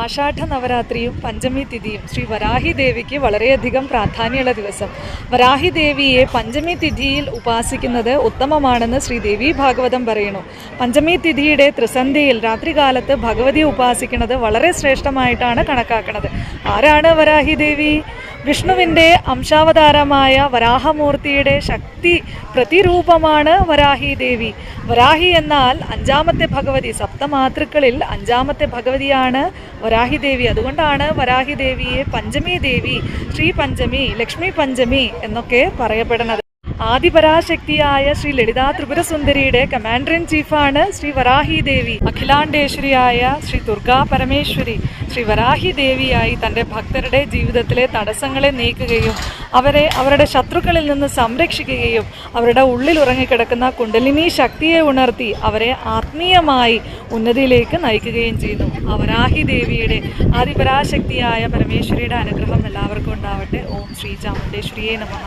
ആഷാഢ നവരാത്രിയും പഞ്ചമി തിഥിയും ശ്രീ വരാഹി ദേവിക്ക് വളരെയധികം പ്രാധാന്യമുള്ള ദിവസം. വരാഹി ദേവിയെ പഞ്ചമി തിഥിയിൽ ഉപാസിക്കുന്നത് ഉത്തമമാണെന്ന് ശ്രീ ദേവി ഭാഗവതം പറയുന്നു. പഞ്ചമി തിഥിയുടെ ത്രിസന്ധിയിൽ രാത്രികാലത്ത് ഭഗവതിയെ ഉപാസിക്കുന്നത് വളരെ ശ്രേഷ്ഠമായിട്ടാണ് കണക്കാക്കുന്നത്. ആരാണ് വരാഹി ദേവി? വിഷ്ണുവിന്റെ അംശാവതാരമായ വരാഹമൂർത്തിയുടെ ശക്തി പ്രതിരൂപമാണ് വരാഹി ദേവി. വരാഹി എന്നാൽ അഞ്ചാമത്തെ ഭഗവതി. സപ്തമാതൃക്കളിൽ അഞ്ചാമത്തെ ഭഗവതിയാണ് വരാഹി ദേവി. അതുകൊണ്ടാണ് വരാഹി ദേവിയെ പഞ്ചമി ദേവി ശ്രീ പഞ്ചമി ലക്ഷ്മി പഞ്ചമി എന്നൊക്കെ പറയപ്പെടുന്നത്. ആദിപരാശക്തിയായ ശ്രീ ലളിതാ ത്രിപുരസുന്ദരിയുടെ കമാൻഡർ ഇൻ ചീഫാണ് ശ്രീ വരാഹി ദേവി അഖിലാണ്ടേശ്വരിയായ ശ്രീ ദുർഗാ പരമേശ്വരി. ശ്രീ വരാഹി ദേവിയായി തന്റെ ഭക്തരുടെ ജീവിതത്തിലെ തടസ്സങ്ങളെ നീക്കുകയും അവരെ അവരുടെ ശത്രുക്കളിൽ നിന്ന് സംരക്ഷിക്കുകയും അവരുടെ ഉള്ളിൽ ഉറങ്ങിക്കിടക്കുന്ന കുണ്ടലിനി ശക്തിയെ ഉണർത്തി അവരെ ആത്മീയമായി ഉന്നതിയിലേക്ക് നയിക്കുകയും ചെയ്യുന്നു. അവരാഹി വരാഹി ദേവിയുടെ ആദിപരാശക്തിയായ പരമേശ്വരിയുടെ അനുഗ്രഹം എല്ലാവർക്കും ഉണ്ടാവട്ടെ. ഓം ശ്രീ ചാമുണ്ടേശ്വരിയെ നമഃ.